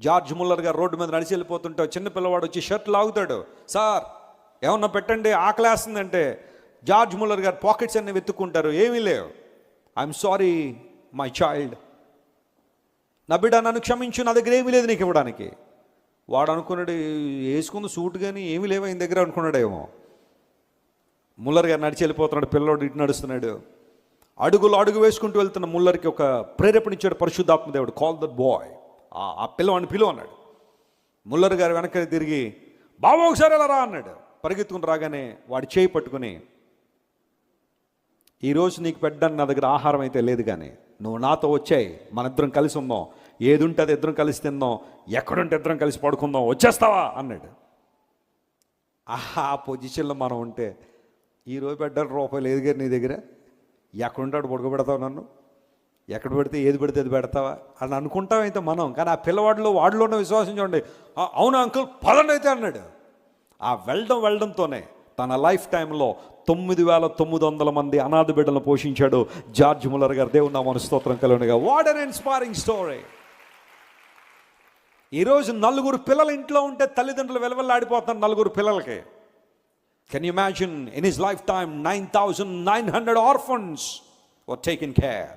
George Muller గారు road మీద నడిచి వెళ్ళిపోతుంటే చిన్న పిల్లవాడు వచ్చి షర్ట్ లాగుతాడు. సార్ ఏమన్నా పెట్టండి ఆకలేస్తుందంటే. జార్జ్ ముల్లర్ గారు పాకెట్స్ అన్ని వెతుక్కుంటారు. ఏమీ లేవు. ఐఎమ్ సారీ మై చైల్డ్ నా బిడ్డ నన్ను క్షమించు నా దగ్గర ఏమీ లేదు నీకు ఇవ్వడానికి. వాడు అనుకున్నాడు వేసుకుంది సూట్ కానీ ఏమీ లేవు ఆయన దగ్గర? అనుకున్నాడేమో. ముల్లర్ గారు నడిచి వెళ్ళిపోతున్నాడు పిల్లోడు ఇటు నడుస్తున్నాడు. అడుగులు అడుగు వేసుకుంటూ వెళ్తున్న ముల్లర్కి ఒక ప్రేరేపణ ఇచ్చాడు పరిశుద్ధాత్మ దేవుడు. కాల్ దట్ బాయ్ ఆ పిల్లవాడిని పిలువ అన్నాడు. ముల్లర్ గారు వెనక తిరిగి బాబు ఒకసారి ఎలా రా అన్నాడు. పరిగెత్తుకుని రాగానే వాడి చేయి పట్టుకుని ఈరోజు నీకు పెట్టడానికి నా దగ్గర ఆహారం అయితే లేదు కానీ నువ్వు నాతో వచ్చాయి. మన ఇద్దరం కలిసి ఉందాం. ఏది ఉంటే అది ఇద్దరం కలిసి తిందాం. ఎక్కడుంటే ఇద్దరం కలిసి పడుకుందాం. వచ్చేస్తావా? అన్నాడు. ఆహా, ఆ పొజిషన్లో మనం ఉంటే ఈరోజు పెట్టడానికి రూపాయలు లేదు కానీ నీ దగ్గర. ఎక్కడుంటాడు పడుకోబెడతావు నన్ను. ఎక్కడ పెడితే ఏది పెడితే అది పెడతావా? అని అనుకుంటాం అయితే మనం. కానీ ఆ పిల్లవాడిలో వాడిలో ఉన్న విశ్వాసం చూడండి. అవును అంకుల్ పదండి అయితే అన్నాడు. ఆ వెళ్ళడం వెళ్ళడంతోనే తన లైఫ్ టైంలో తొమ్మిది వేల తొమ్మిది వందల మంది అనాథ బిడ్డలను పోషించాడు జార్జ్ ములర్ గారు. దేవుడు నా మనస్తోత్రం కలిగినగా. వాట్ అన్ ఇన్స్పైరింగ్ స్టోరీ ఈరోజు నలుగురు పిల్లలు ఇంట్లో ఉంటే తల్లిదండ్రులు వెలవెల్లాడిపోతున్నారు నలుగురు పిల్లలకి. Can you imagine in his life time nine thousand nine hundred orphans were taken care